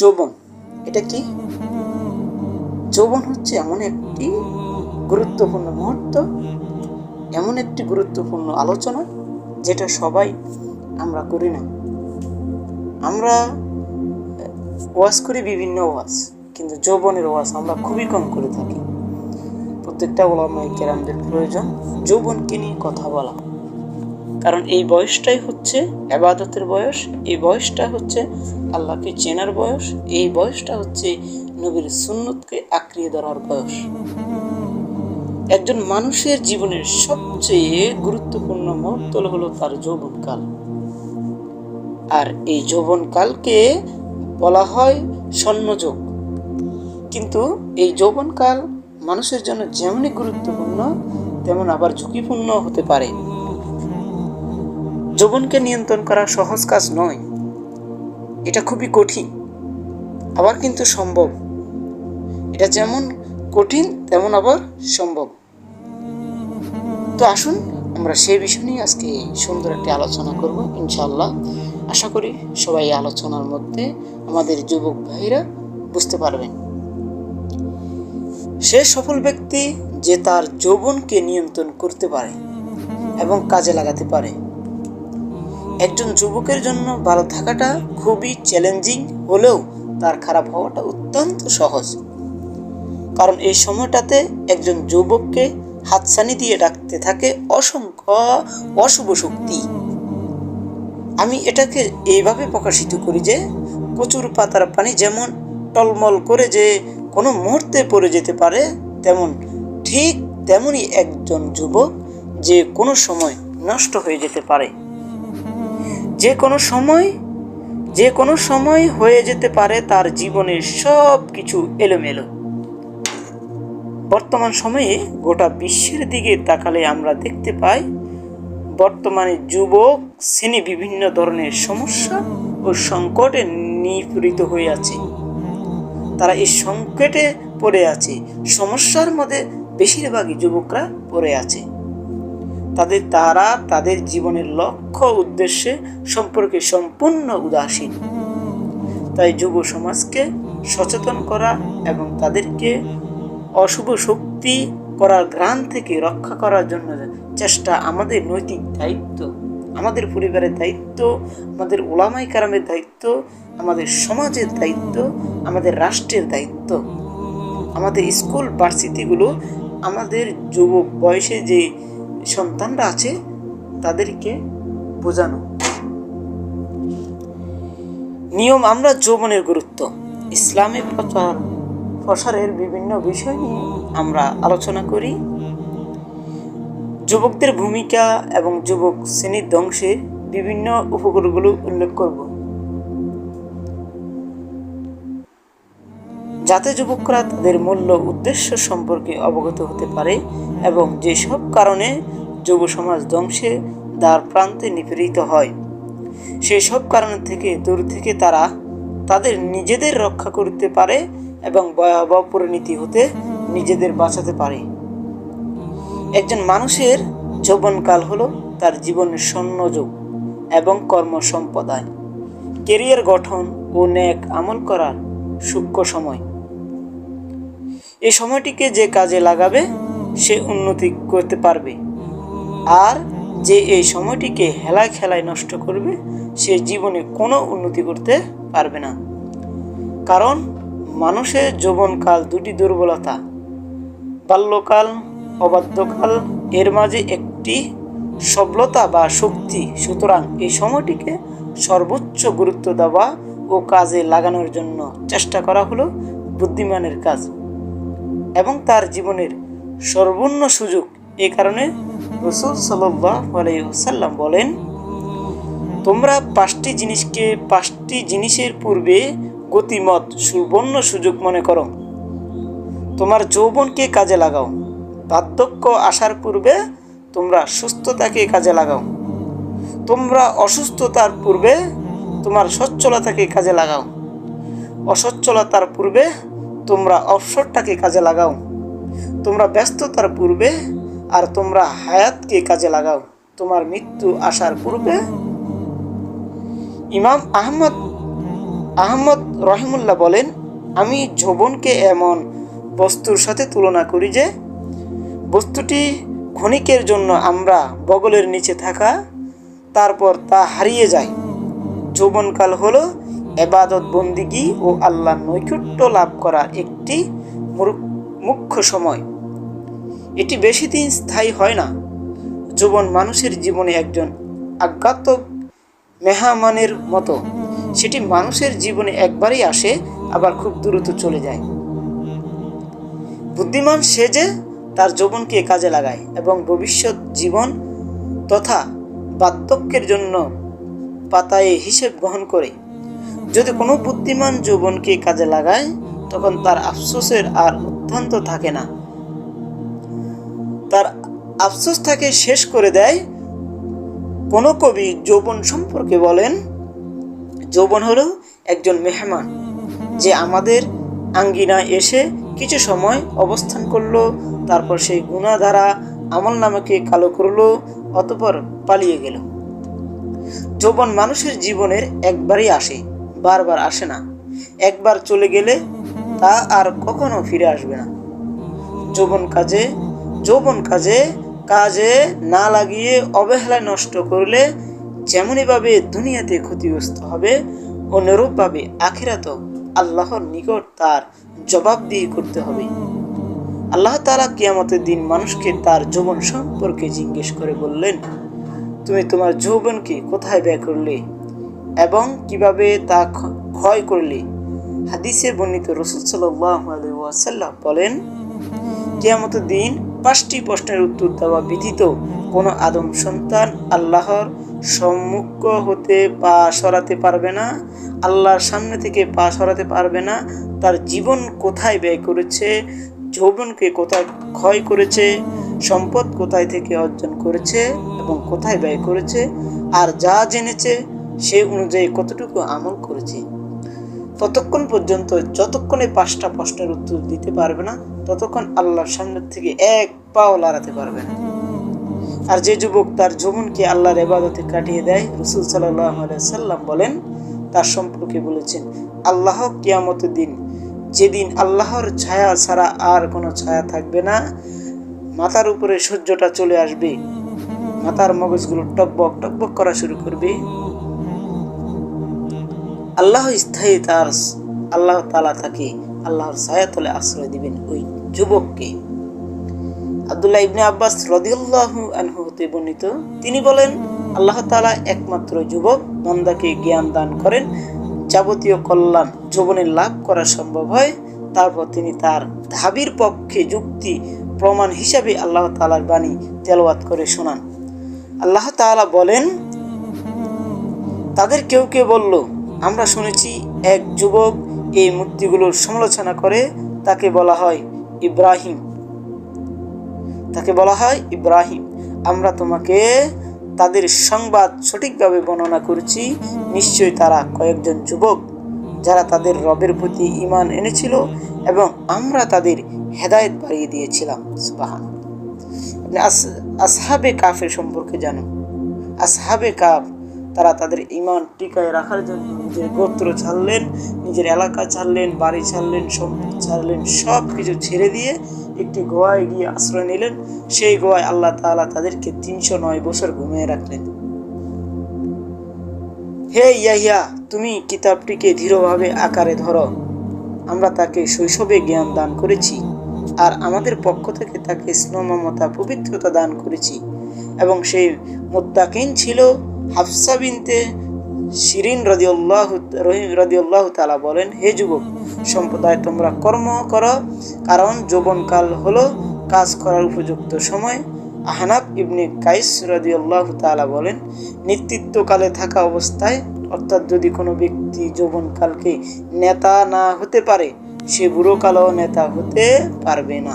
যৌবন। এটা কি? যৌবন হচ্ছে এমন একটি গুরুত্বপূর্ণ মুহূর্ত, এমন একটি গুরুত্বপূর্ণ আলোচনা যেটা সবাই আমরা করি না। আমরা ওয়াজ করি বিভিন্ন ওয়াজ, কিন্তু যৌবনের ওয়াজ আমরা খুবই কম করে থাকি। প্রত্যেকটা ওলামাই কেরামদের প্রয়োজন যৌবনকে নিয়ে কথা বলা। কারণ এই বয়সটাই হচ্ছে আবাদতের বয়স, এই বয়সটা হচ্ছে আল্লাহকে চেনার বয়স, এই বয়সটা হচ্ছে নবীর সুন্নতকে আঁকড়িয়ে ধরার বয়স। একজন মানুষের জীবনের সবচেয়ে গুরুত্বপূর্ণ মুহূর্ত হলো তার যৌবনকাল। আর এই যৌবনকালকে বলা হয় স্বর্ণযুগ। কিন্তু এই যৌবনকাল মানুষের জন্য যেমনই গুরুত্বপূর্ণ, তেমন আবার ঝুঁকিপূর্ণ হতে পারে। যৌবনকে নিয়ন্ত্রণ করা সহজ কাজ নয়। এটা খুবই কঠিন, আবার কিন্তু সম্ভব। এটা যেমন কঠিন, তেমন আবার সম্ভব। তো আসুন, আমরা সেই বিষয় নিয়ে আজকে সুন্দর একটি আলোচনা করব ইনশাল্লাহ আশা করি সবাই আলোচনার মধ্যে আমাদের যুবক ভাইরা বুঝতে পারবেন। সে সফল ব্যক্তি যে তার যৌবনকে নিয়ন্ত্রণ করতে পারে এবং কাজে লাগাতে পারে। একজন যুবকের জন্য ভালো থাকাটা খুবই চ্যালেঞ্জিং হলেও তার খারাপ হওয়াটা অত্যন্ত সহজ। কারণ এই সময়টাতে একজন যুবককে হাতছানি দিয়ে ডাকতে থাকে অসংখ্য অশুভ শক্তি। আমি এটাকে এইভাবে প্রকাশিত করি যে, প্রচুর পাতার পানি যেমন টলমল করে যে কোনো মুহূর্তে পড়ে যেতে পারে, তেমন ঠিক তেমনই একজন যুবক যে কোনো সময় নষ্ট হয়ে যেতে পারে। যে কোনো সময়, যে কোনো সময় হয়ে যেতে পারে তার জীবনের সব কিছু এলোমেলো। বর্তমান সময়ে গোটা বিশ্বের দিকে তাকালে আমরা দেখতে পাই, বর্তমানে যুবক শ্রেণি বিভিন্ন ধরনের সমস্যা ও সংকটে নিপীড়িত হয়ে আছে। তারা এই সংকটে পড়ে আছে। সমস্যার মধ্যে বেশিরভাগই যুবকরা পড়ে আছে। তাদের তারা তাদের জীবনের লক্ষ্য উদ্দেশ্যে সম্পর্কে সম্পূর্ণ উদাসীন। তাই যুব সমাজকে সচেতন করা এবং তাদেরকে অশুভ শক্তি করার গ্রান থেকে রক্ষা করার জন্য চেষ্টা আমাদের নৈতিক দায়িত্ব, আমাদের পরিবারের দায়িত্ব, আমাদের ওলামাই কারামের দায়িত্ব, আমাদের সমাজের দায়িত্ব, আমাদের রাষ্ট্রের দায়িত্ব। আমাদের স্কুল, ভার্সিটিগুলো আমাদের যুবক বয়সে যে সন্তানরা আছে, তাদেরকে বোঝানো। নিয়ম আমরা যৌবনের গুরুত্ব। ইসলামী প্রচার প্রসারের বিভিন্ন বিষয় নিয়ে আমরা আলোচনা করি। যুবকদের ভূমিকা এবং যুবক শ্রেণির ধ্বংসের বিভিন্ন উপকরণগুলো উল্লেখ করব। যাতে যুবকরা তাদের মূল্য উদ্দেশ্য সম্পর্কে অবগত হতে পারে এবং যেসব কারণে যুব সমাজ ধ্বংসে দ্বার প্রান্তে নিপীড়িত হয়। সেই সব কারণ থেকে দূর থেকে তারা তাদের নিজেদের রক্ষা করতে পারে এবং ভয়াবহ পরিণতি হতে নিজেদের বাঁচাতে পারে। একজন মানুষের যৌবনকাল হলো তার জীবনের স্বর্ণযুগ এবং কর্মসম্পদায় কেরিয়ার গঠন ও ন্যাক আমল করার সূক্ষ্ম সময়। এই সময়টিকে যে কাজে লাগাবে, সে উন্নতি করতে পারবে। আর যে এই সময়টিকে হেলায় খেলায় নষ্ট করবে, সে জীবনে কোনো উন্নতি করতে পারবে না। কারণ মানুষের যৌবনকাল দুটি দুর্বলতা। বাল্যকাল, অবাধ্যকাল, এর মাঝে একটি সবলতা বা শক্তি। সুতরাং এই সময়টিকে সর্বোচ্চ গুরুত্ব দেওয়া ও কাজে লাগানোর জন্য চেষ্টা করা হলো বুদ্ধিমানের কাজ। এবং তার জীবনের সর্বর্ণ সুযোগ এ কারণে রসুল সাল্লাম বলেন, তোমরা পাঁচটি জিনিসকে, পাঁচটি জিনিসের পূর্বে গতিমত, সুবর্ণ সুযোগ মনে করো। তোমার যৌবনকে কাজে লাগাও। বার্ধক্য আসার পূর্বে তোমরা সুস্থতাকে কাজে লাগাও। তোমরা অসুস্থতার পূর্বে তোমার সচ্ছলতাকে কাজে লাগাও। অসচ্ছলতার পূর্বে তোমরা অবসরটাকে কাজে লাগাও। তোমরা ব্যস্ততার পূর্বে আর তোমরা হায়াতকে কাজে লাগাও। তোমার মৃত্যু আসার পূর্বে। ইমাম আহমদ আহমদ রহিমুল্লাহ বলেন, আমি যৌবনকে এমন বস্তুর সাথে তুলনা করি যে, বস্তুটি ক্ষণিকের জন্য আমরা বগলের নিচে থাকা, তারপর তা হারিয়ে যায়। যৌবনকাল হলো এবাদত বন্দিগি ও আল্লাহ নৈকট্য লাভ করার একটি মুখ্য সময়। এটি বেশি দিন স্থায়ী হয় না। যৌবন মানুষের জীবনে একজন আজ্ঞাতক মেহমানের মতো। সেটি মানুষের জীবনে একবারই আসে, আবার খুব দ্রুত চলে যায়। বুদ্ধিমান সে যে তার যৌবনকে কাজে লাগায় এবং ভবিষ্যৎ জীবন তথা বার্ধক্যের জন্য পাতায় হিসেব গ্রহণ করে। যদি কোনো বুদ্ধিমান যৌবনকে কাজে লাগায়, তখন তার আফসোসের আর অত্যন্ত থাকে না। তার আফসোস তাকে শেষ করে দেয়। কোনো কবি যৌবন সম্পর্কে বলেন, যৌবন হলো একজন মেহমান, যে আমাদের আঙ্গিনায় এসে কিছু সময় অবস্থান করল, তারপর সেই গুণাধারা আমল নামাকে কালো করল, অতপর পালিয়ে গেল। যৌবন মানুষের জীবনের একবারই আসে। বারবার আসে না। একবার চলে গেলে তা আর কখনো ফিরে আসবে না। যৌবন কাজে যৌবন কাজে কাজে না লাগিয়ে অবহেলায় নষ্ট করলে যেমনইভাবে দুনিয়াতে ক্ষতিগ্রস্ত হবে অনুরূপভাবে আখিরাত আল্লাহর নিকট তার জবাবদিহি করতে হবে। আল্লাহ তাআলা কিয়ামতের দিন মানুষকে তার যৌবন সম্পর্কে জিজ্ঞেস করে বললেন, তুমি তোমার যৌবনকে কোথায় ব্যয় করলে? এবং কীভাবে তা ক্ষয় করলে? হাদিসে বর্ণিত রসুল সাল্লাম বলেন, কিয়ামতের দিন পাঁচটি প্রশ্নের উত্তর দেওয়া ব্যতীত কোনো আদম সন্তান আল্লাহর সম্মুখ হতে পা সরাতে পারবে না, আল্লাহর সামনে থেকে পা সরাতে পারবে না, তার জীবন কোথায় ব্যয় করেছে, যৌবনকে কোথায় ক্ষয় করেছে, সম্পদ কোথায় থেকে অর্জন করেছে এবং কোথায় ব্যয় করেছে, আর যা জেনেছে সে অনুযায়ী কতটুকু আমল করেছি, ততক্ষণ পর্যন্ত যতক্ষণে পাঁচটা প্রশ্নের উত্তর দিতে পারবে না, ততক্ষণ আল্লাহর সামনে থেকে এক পাও লড়াতে পারবে না। আর যে যুবক তার যৌবনকে আল্লাহর এবাদতে কাটিয়ে দেয়, রসুল সাল্লাহ সাল্লাম বলেন, তার সম্পর্কে বলেছেন, আল্লাহ কিয়ামতের দিন যেদিন আল্লাহর ছায়া ছাড়া আর কোনো ছায়া থাকবে না, মাথার উপরে সূর্যটা চলে আসবে, মাথার মগজগুলো টকবক টকবক করা শুরু করবে আল্লাহ স্থায়ী তার আল্লাহ তালা তাকে আল্লাহর ছায়াতলে আশ্রয় দিবেন ওই যুবককে। আব্দুল্লাহ ইবনে আব্বাস রদিউল্লাহু আনহু বর্ণিত, তিনি বলেন, আল্লাহ তাআলা একমাত্র যুবক, বান্দাকে জ্ঞান দান করেন, যাবতীয় কল্যাণ যৌবনে লাভ করা সম্ভব হয়। তারপর তিনি তার ধাবির পক্ষে যুক্তি, প্রমাণ হিসাবে আল্লাহ তাআলার বাণী তেলাওয়াত করে শোনান। আল্লাহ তাআলা বলেন, তাদের কেউ কেউ বলল আমরা শুনেছি এক যুবক এই মূর্তিগুলোর সমালোচনা করে, তাকে বলা হয় ইব্রাহিম। তাকে বলা হয় ইব্রাহিম। আমরা তোমাকে তাদের সংবাদ সঠিকভাবে বর্ণনা করেছি, নিশ্চয়ই তারা কয়েকজন যুবক যারা তাদের রবের প্রতি ঈমান এনেছিল এবং আমরা তাদের হেদায়েত বাড়িয়ে দিয়েছিলাম। সুবাহান। আসহাবে কাফের সম্পর্কে জানো আসহাবে কাফ তারা তাদের ইমান টিকায় রাখার জন্য নিজের গোত্র ছাড়লেন, নিজের এলাকা ছাড়লেন, বাড়ি ছাড়লেন, সম্পদ ছাড়লেন সব কিছু ছেড়ে দিয়ে একটি গোয়ায় গিয়ে আশ্রয় নিলেন। সেই গোয়ায় আল্লাহ তাআলা তাদেরকে তিনশো নয় বছর ঘুমিয়ে রাখলেন। হে ইয়াহিয়া, তুমি কিতাবটিকে দৃঢ়ভাবে আকারে ধরো। আমরা তাকে শৈশবে জ্ঞান দান করেছি আর আমাদের পক্ষ থেকে তাকে স্নমমতা পবিত্রতা দান করেছি। এবং সেই মুত্তাকিন ছিল হাফসা বিনতে শিরিন রদিউল্লাহ রহিম রদিউল্লাহ তালা বলেন, হে যুবক, সম্প্রদায়, তোমরা কর্ম করো, কারণ যৌবনকাল হলো কাজ করার উপযুক্ত সময়। আহনাব ইবনে কাইস রদিউল্লাহ তালা বলেন, নেতৃত্বকালে থাকা অবস্থায়, অর্থাৎ যদি কোনো ব্যক্তি যৌবনকালকে নেতা না হতে পারে, সে বুড়োকালও নেতা হতে পারবে না।